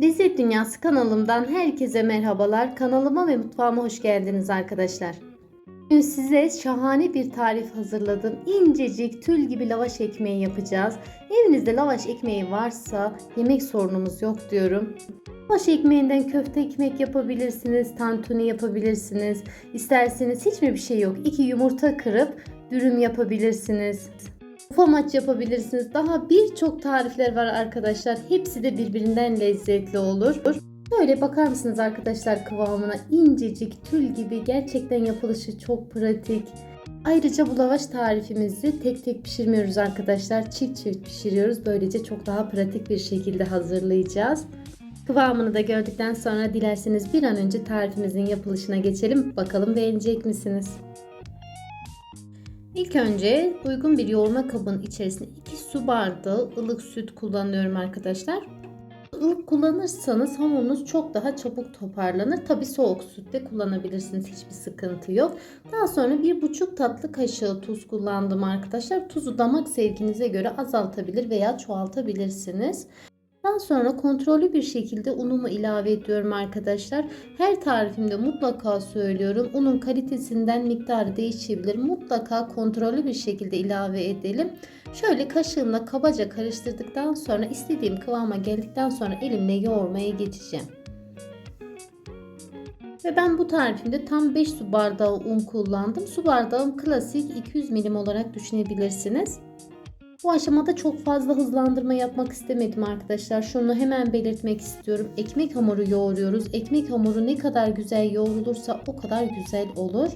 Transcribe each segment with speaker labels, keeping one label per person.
Speaker 1: Lezzet Dünyası kanalımdan herkese merhabalar. Kanalıma ve mutfağıma hoş geldiniz arkadaşlar. Bugün size şahane bir tarif hazırladım. İncecik tül gibi lavaş ekmeği yapacağız. Evinizde lavaş ekmeği varsa yemek sorunumuz yok diyorum. Lavaş ekmeğinden köfte ekmek yapabilirsiniz, tantuni yapabilirsiniz. İsterseniz hiçbir bir şey yok. İki yumurta kırıp dürüm yapabilirsiniz. Format yapabilirsiniz. Daha birçok tarifler var arkadaşlar. Hepsi de birbirinden lezzetli olur. Böyle bakar mısınız arkadaşlar kıvamına incecik tül gibi gerçekten yapılışı çok pratik. Ayrıca bu lavaş tarifimizi tek tek pişirmiyoruz arkadaşlar. Çift çift pişiriyoruz. Böylece çok daha pratik bir şekilde hazırlayacağız. Kıvamını da gördükten sonra dilerseniz bir an önce tarifimizin yapılışına geçelim. Bakalım beğenecek misiniz? İlk önce uygun bir yoğurma kabının içerisine 2 su bardağı ılık süt kullanıyorum arkadaşlar. Ilık kullanırsanız hamurunuz çok daha çabuk toparlanır. Tabi soğuk süt de kullanabilirsiniz. Hiçbir sıkıntı yok. Daha sonra 1,5 tatlı kaşığı tuz kullandım arkadaşlar. Tuzu damak sevginize göre azaltabilir veya çoğaltabilirsiniz. Daha sonra kontrollü bir şekilde unumu ilave ediyorum arkadaşlar. Her tarifimde mutlaka söylüyorum. Unun kalitesinden miktarı değişebilir. Mutlaka kontrollü bir şekilde ilave edelim. Şöyle kaşığımla kabaca karıştırdıktan sonra istediğim kıvama geldikten sonra elimle yoğurmaya geçeceğim. Ve ben bu tarifimde tam 5 su bardağı un kullandım. Su bardağım klasik 200 milim olarak düşünebilirsiniz. Bu aşamada çok fazla hızlandırma yapmak istemedim arkadaşlar. Şunu hemen belirtmek istiyorum. Ekmek hamuru yoğuruyoruz. Ekmek hamuru ne kadar güzel yoğrulursa o kadar güzel olur.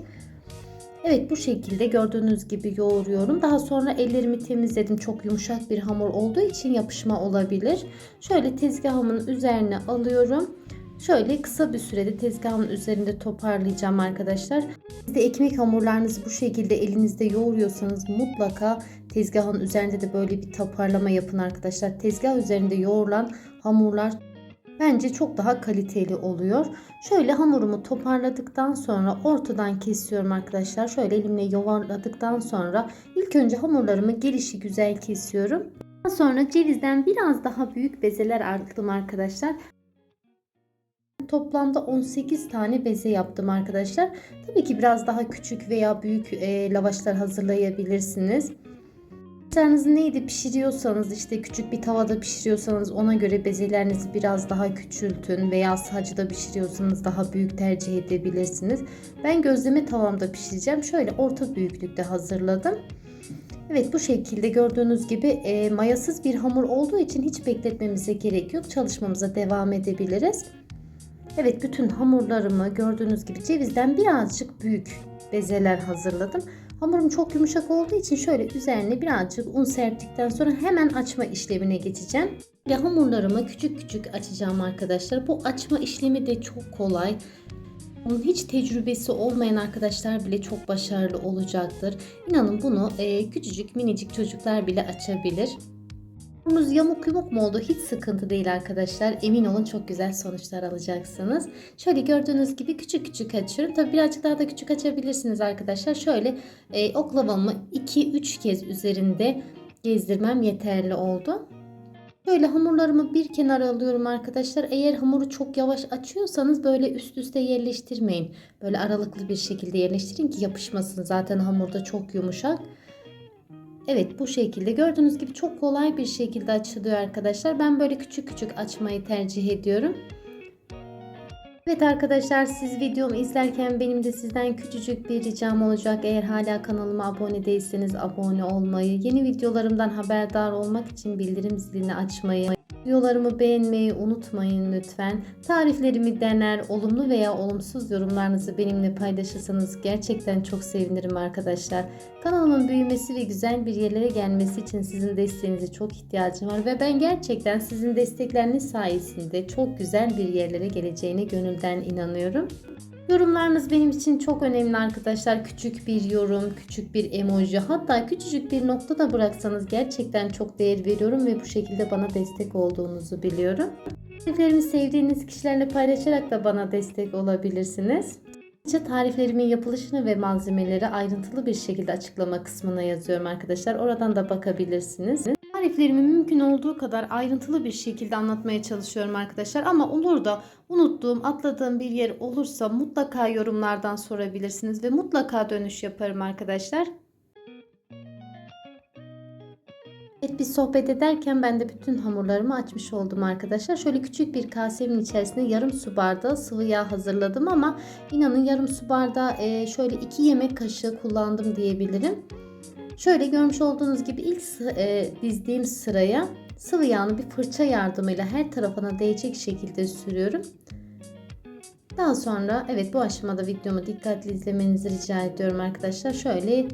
Speaker 1: Evet bu şekilde gördüğünüz gibi yoğuruyorum. Daha sonra ellerimi temizledim. Çok yumuşak bir hamur olduğu için yapışma olabilir. Şöyle tezgahımın üzerine alıyorum. Şöyle kısa bir sürede tezgahımın üzerinde toparlayacağım arkadaşlar. Siz de ekmek hamurlarınızı bu şekilde elinizde yoğuruyorsanız mutlaka tezgahın üzerinde de böyle bir toparlama yapın arkadaşlar. Tezgah üzerinde yoğrulan hamurlar bence çok daha kaliteli oluyor. Şöyle hamurumu toparladıktan sonra ortadan kesiyorum arkadaşlar. Şöyle elimle yuvarladıktan sonra ilk önce hamurlarımı gelişi güzel kesiyorum. Daha sonra cevizden biraz daha büyük bezeler aldım arkadaşlar. Toplamda 18 tane beze yaptım arkadaşlar. Tabii ki biraz daha küçük veya büyük e, lavaşlar hazırlayabilirsiniz. Lavaşlarınızı neydi pişiriyorsanız işte küçük bir tavada pişiriyorsanız ona göre bezelerinizi biraz daha küçültün veya sacda pişiriyorsanız daha büyük tercih edebilirsiniz. Ben gözleme tavamda pişireceğim. Şöyle orta büyüklükte hazırladım. Evet bu şekilde gördüğünüz gibi e, mayasız bir hamur olduğu için hiç bekletmemize gerek yok. Çalışmamıza devam edebiliriz. Evet bütün hamurlarımı gördüğünüz gibi cevizden birazcık büyük bezeler hazırladım. Hamurum çok yumuşak olduğu için şöyle üzerine birazcık un serptikten sonra hemen açma işlemine geçeceğim. Ve hamurlarımı küçük küçük açacağım arkadaşlar. Bu açma işlemi de çok kolay. Onun hiç tecrübesi olmayan arkadaşlar bile çok başarılı olacaktır. İnanın bunu e, küçücük minicik çocuklar bile açabilir. Hamurunuz yamuk yumuk mu oldu? Hiç sıkıntı değil arkadaşlar. Emin olun çok güzel sonuçlar alacaksınız. Şöyle gördüğünüz gibi küçük küçük açıyorum. Tabi birazcık daha da küçük açabilirsiniz arkadaşlar. Şöyle e, oklavamı 2-3 kez üzerinde gezdirmem yeterli oldu. Böyle hamurlarımı bir kenara alıyorum arkadaşlar. Eğer hamuru çok yavaş açıyorsanız böyle üst üste yerleştirmeyin. Böyle aralıklı bir şekilde yerleştirin ki yapışmasın. Zaten hamurda çok yumuşak. Evet bu şekilde gördüğünüz gibi çok kolay bir şekilde açılıyor arkadaşlar. Ben böyle küçük küçük açmayı tercih ediyorum. Evet arkadaşlar siz videomu izlerken benim de sizden küçücük bir ricam olacak. Eğer hala kanalıma abone değilseniz abone olmayı, yeni videolarımdan haberdar olmak için bildirim zilini açmayı, Videolarımı beğenmeyi unutmayın lütfen. Tariflerimi dener, olumlu veya olumsuz yorumlarınızı benimle paylaşırsanız gerçekten çok sevinirim arkadaşlar. Kanalımın büyümesi ve güzel bir yerlere gelmesi için sizin desteğinize çok ihtiyacım var ve ben gerçekten sizin destekleriniz sayesinde çok güzel bir yerlere geleceğine gönülden inanıyorum. Yorumlarınız benim için çok önemli arkadaşlar. Küçük bir yorum, küçük bir emoji hatta küçücük bir nokta da bıraksanız gerçekten çok değer veriyorum ve bu şekilde bana destek olduğunuzu biliyorum. Tariflerimi sevdiğiniz kişilerle paylaşarak da bana destek olabilirsiniz. Ayrıca tariflerimin yapılışını ve malzemeleri ayrıntılı bir şekilde açıklama kısmına yazıyorum arkadaşlar. Oradan da bakabilirsiniz. Tariflerimi mümkün olduğu kadar ayrıntılı bir şekilde anlatmaya çalışıyorum arkadaşlar. Ama olur da unuttuğum, atladığım bir yer olursa mutlaka yorumlardan sorabilirsiniz ve mutlaka dönüş yaparım arkadaşlar. Evet biz sohbet ederken ben de bütün hamurlarımı açmış oldum arkadaşlar. Şöyle küçük bir kasemin içerisine yarım su bardağı sıvı yağ hazırladım ama inanın yarım su bardağı şöyle 2 yemek kaşığı kullandım diyebilirim. Şöyle görmüş olduğunuz gibi ilk e, dizdiğim sıraya sıvı yağını bir fırça yardımıyla her tarafına değecek şekilde sürüyorum. Daha sonra evet bu aşamada videomu dikkatli izlemenizi rica ediyorum arkadaşlar. Şöyle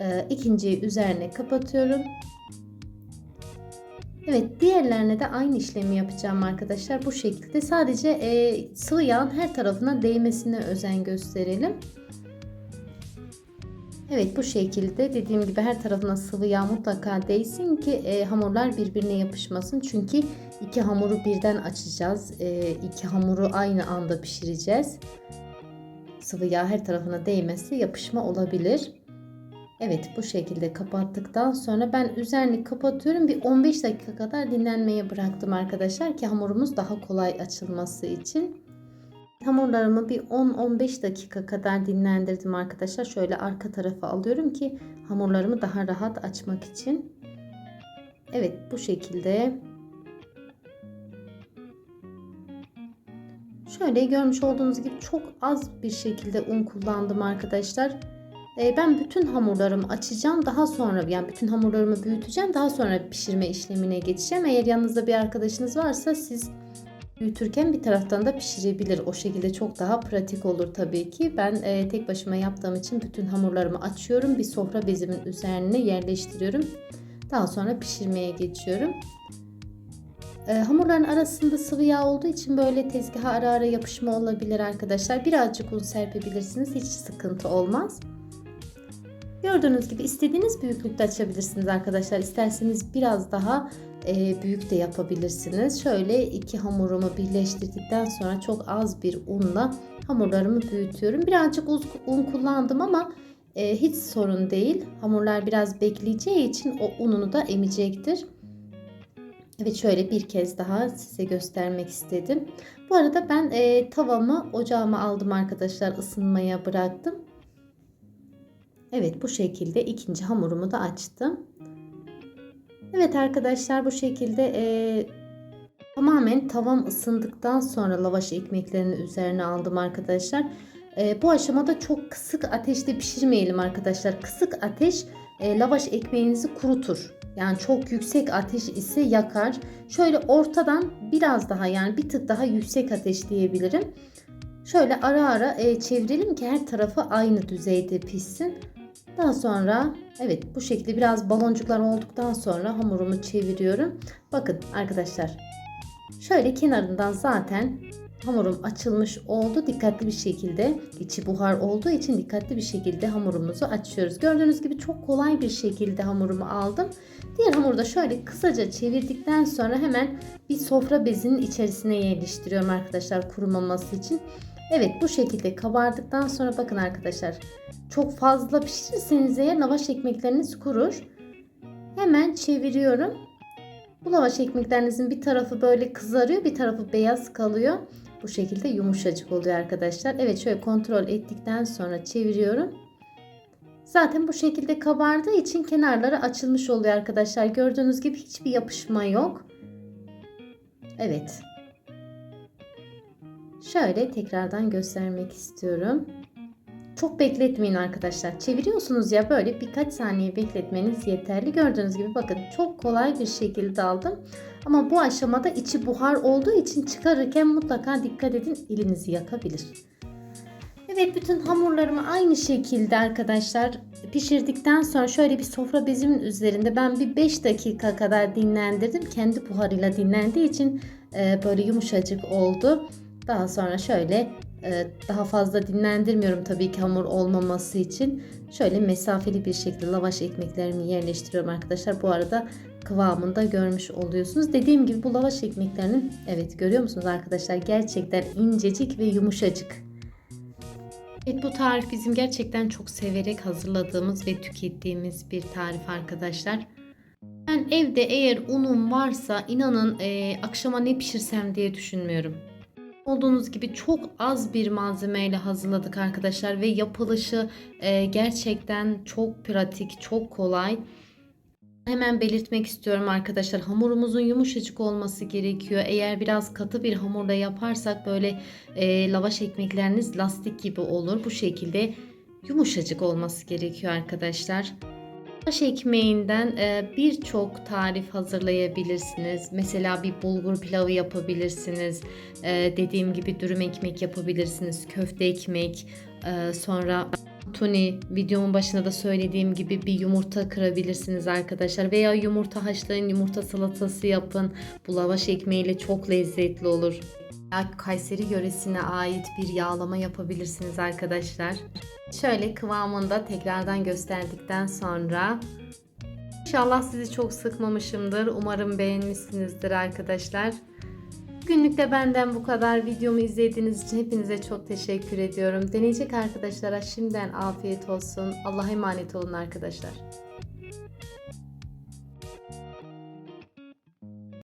Speaker 1: e, ikinciyi üzerine kapatıyorum. Evet diğerlerine de aynı işlemi yapacağım arkadaşlar. Bu şekilde sadece e, sıvı yağın her tarafına değmesine özen gösterelim. Evet bu şekilde dediğim gibi her tarafına sıvı yağ mutlaka değsin ki e, hamurlar birbirine yapışmasın. Çünkü iki hamuru birden açacağız. E, iki hamuru aynı anda pişireceğiz. Sıvı yağ her tarafına değmesi yapışma olabilir. Evet bu şekilde kapattıktan sonra ben üzerini kapatıyorum. Bir 15 dakika kadar dinlenmeye bıraktım arkadaşlar ki hamurumuz daha kolay açılması için. Hamurlarımı bir 10-15 dakika kadar dinlendirdim arkadaşlar. Şöyle arka tarafa alıyorum ki hamurlarımı daha rahat açmak için. Evet bu şekilde. Şöyle görmüş olduğunuz gibi çok az bir şekilde un kullandım arkadaşlar. Ee, ben bütün hamurlarımı açacağım. Daha sonra yani bütün hamurlarımı büyüteceğim. Daha sonra pişirme işlemine geçeceğim. Eğer yanınızda bir arkadaşınız varsa siz büyütürken bir taraftan da pişirebilir. O şekilde çok daha pratik olur tabii ki. Ben e, tek başıma yaptığım için bütün hamurlarımı açıyorum. Bir sofra bezimin üzerine yerleştiriyorum. Daha sonra pişirmeye geçiyorum. E, hamurların arasında sıvı yağ olduğu için böyle tezgaha ara ara yapışma olabilir arkadaşlar. Birazcık un serpebilirsiniz. Hiç sıkıntı olmaz. Gördüğünüz gibi istediğiniz büyüklükte açabilirsiniz arkadaşlar. İsterseniz biraz daha e, büyük de yapabilirsiniz. Şöyle iki hamurumu birleştirdikten sonra çok az bir unla hamurlarımı büyütüyorum. Birazcık un kullandım ama e, hiç sorun değil. Hamurlar biraz bekleyeceği için o ununu da emecektir. Evet şöyle bir kez daha size göstermek istedim. Bu arada ben e, tavamı ocağıma aldım arkadaşlar ısınmaya bıraktım. Evet bu şekilde ikinci hamurumu da açtım. Evet arkadaşlar bu şekilde e, tamamen tavam ısındıktan sonra lavaş ekmeklerini üzerine aldım arkadaşlar. E, bu aşamada çok kısık ateşte pişirmeyelim arkadaşlar. Kısık ateş e, lavaş ekmeğinizi kurutur. Yani çok yüksek ateş ise yakar. Şöyle ortadan biraz daha yani bir tık daha yüksek ateş diyebilirim. Şöyle ara ara e, çevirelim ki her tarafı aynı düzeyde pişsin. Daha sonra evet bu şekilde biraz baloncuklar olduktan sonra hamurumu çeviriyorum. Bakın arkadaşlar şöyle kenarından zaten hamurum açılmış oldu. Dikkatli bir şekilde içi buhar olduğu için dikkatli bir şekilde hamurumuzu açıyoruz. Gördüğünüz gibi çok kolay bir şekilde hamurumu aldım. Diğer hamuru da şöyle kısaca çevirdikten sonra hemen bir sofra bezinin içerisine yerleştiriyorum arkadaşlar kurumaması için. Evet bu şekilde kabardıktan sonra bakın arkadaşlar çok fazla pişirirseniz eğer lavaş ekmekleriniz kurur. Hemen çeviriyorum. Bu lavaş ekmeklerinizin bir tarafı böyle kızarıyor bir tarafı beyaz kalıyor. Bu şekilde yumuşacık oluyor arkadaşlar. Evet şöyle kontrol ettikten sonra çeviriyorum. Zaten bu şekilde kabardığı için kenarları açılmış oluyor arkadaşlar. Gördüğünüz gibi hiçbir yapışma yok. Evet. Şöyle tekrardan göstermek istiyorum. Çok bekletmeyin arkadaşlar. Çeviriyorsunuz ya böyle birkaç saniye bekletmeniz yeterli. Gördüğünüz gibi bakın çok kolay bir şekilde aldım. Ama bu aşamada içi buhar olduğu için çıkarırken mutlaka dikkat edin elinizi yakabilir. Evet bütün hamurlarımı aynı şekilde arkadaşlar pişirdikten sonra şöyle bir sofra bezimin üzerinde ben bir 5 dakika kadar dinlendirdim. Kendi buharıyla dinlendiği için böyle yumuşacık oldu. Daha sonra şöyle e, daha fazla dinlendirmiyorum tabii ki hamur olmaması için. Şöyle mesafeli bir şekilde lavaş ekmeklerimi yerleştiriyorum arkadaşlar. Bu arada kıvamını da görmüş oluyorsunuz. Dediğim gibi bu lavaş ekmeklerinin evet görüyor musunuz arkadaşlar gerçekten incecik ve yumuşacık. Evet bu tarif bizim gerçekten çok severek hazırladığımız ve tükettiğimiz bir tarif arkadaşlar. Ben evde eğer unum varsa inanın e, akşama ne pişirsem diye düşünmüyorum. Olduğunuz gibi çok az bir malzemeyle hazırladık arkadaşlar ve yapılışı e, gerçekten çok pratik, çok kolay. Hemen belirtmek istiyorum arkadaşlar. Hamurumuzun yumuşacık olması gerekiyor. Eğer biraz katı bir hamurla yaparsak böyle e, lavaş ekmekleriniz lastik gibi olur. Bu şekilde yumuşacık olması gerekiyor arkadaşlar. Lavaş ekmeğinden e, birçok tarif hazırlayabilirsiniz. Mesela bir bulgur pilavı yapabilirsiniz. E, dediğim gibi dürüm ekmek yapabilirsiniz. Köfte ekmek, e, sonra tuni videomun başında da söylediğim gibi bir yumurta kırabilirsiniz arkadaşlar. Veya yumurta haşlayın, yumurta salatası yapın. Bu lavaş ekmeğiyle çok lezzetli olur. Kayseri yöresine ait bir yağlama yapabilirsiniz arkadaşlar. Şöyle kıvamında tekrardan gösterdikten sonra İnşallah sizi çok sıkmamışımdır. Umarım beğenmişsinizdir arkadaşlar. Bugünlük de benden bu kadar. Videomu izlediğiniz için hepinize çok teşekkür ediyorum. Deneyecek arkadaşlara şimdiden afiyet olsun. Allah'a emanet olun arkadaşlar.